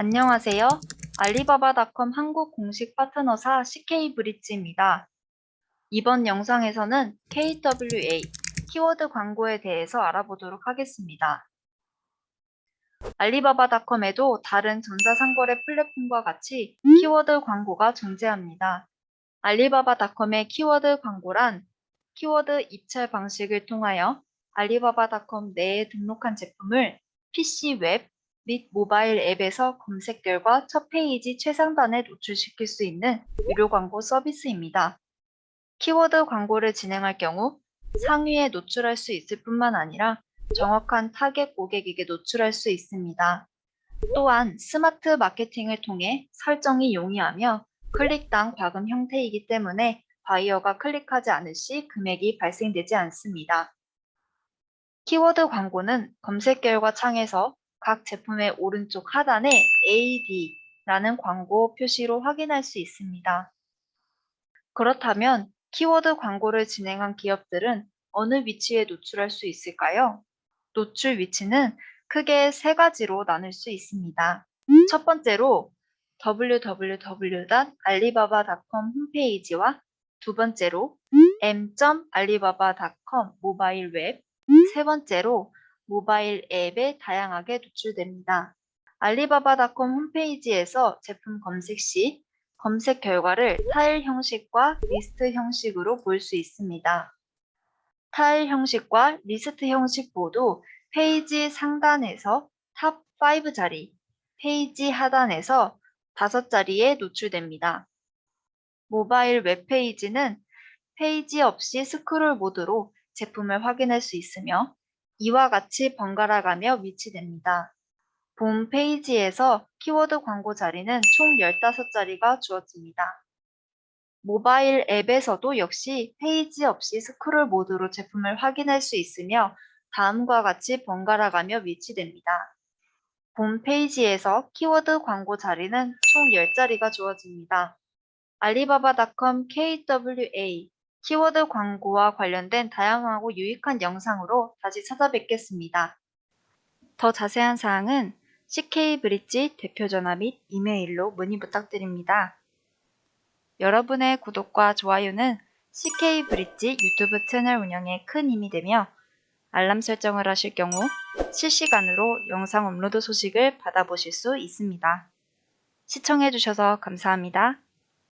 안녕하세요. 알리바바닷컴 한국 공식 파트너사 CK브릿지입니다. 이번 영상에서는 KWA 키워드 광고에 대해서 알아보도록 하겠습니다. 알리바바닷컴에도 다른 전자상거래 플랫폼과 같이 키워드 광고가 존재합니다. 알리바바닷컴의 키워드 광고란 키워드 입찰 방식을 통하여 알리바바닷컴 내에 등록한 제품을 PC 웹 및 모바일 앱에서 검색 결과 첫 페이지 최상단에 노출시킬 수 있는 유료 광고 서비스입니다. 키워드 광고를 진행할 경우 상위에 노출할 수 있을 뿐만 아니라 정확한 타겟 고객에게 노출할 수 있습니다. 또한 스마트 마케팅을 통해 설정이 용이하며 클릭당 과금 형태이기 때문에 바이어가 클릭하지 않을 시 금액이 발생되지 않습니다. 키워드 광고는 검색 결과 창에서 각 제품의 오른쪽 하단에 AD라는 광고 표시로 확인할 수 있습니다. 그렇다면 키워드 광고를 진행한 기업들은 어느 위치에 노출할 수 있을까요? 노출 위치는 크게 세 가지로 나눌 수 있습니다. 첫 번째로 www.alibaba.com 홈페이지와 두 번째로 m.alibaba.com 모바일 웹, 세 번째로 모바일 앱에 다양하게 노출됩니다. 알리바바닷컴 홈페이지에서 제품 검색 시 검색 결과를 타일 형식과 리스트 형식으로 볼 수 있습니다. 타일 형식과 리스트 형식 모두 페이지 상단에서 탑 5 자리, 페이지 하단에서 5자리에 노출됩니다. 모바일 웹페이지는 페이지 없이 스크롤 모드로 제품을 확인할 수 있으며 이와 같이 번갈아 가며 위치됩니다. 본 페이지에서 키워드 광고 자리는 총 15자리가 주어집니다. 모바일 앱에서도 역시 페이지 없이 스크롤 모드로 제품을 확인할 수 있으며 다음과 같이 번갈아 가며 위치됩니다. 본 페이지에서 키워드 광고 자리는 총 10자리가 주어집니다. 알리바바닷컴 KWA 키워드 광고와 관련된 다양하고 유익한 영상으로 다시 찾아뵙겠습니다. 더 자세한 사항은 CK브릿지 대표 전화 및 이메일로 문의 부탁드립니다. 여러분의 구독과 좋아요는 CK브릿지 유튜브 채널 운영에 큰 힘이 되며 알람 설정을 하실 경우 실시간으로 영상 업로드 소식을 받아보실 수 있습니다. 시청해주셔서 감사합니다.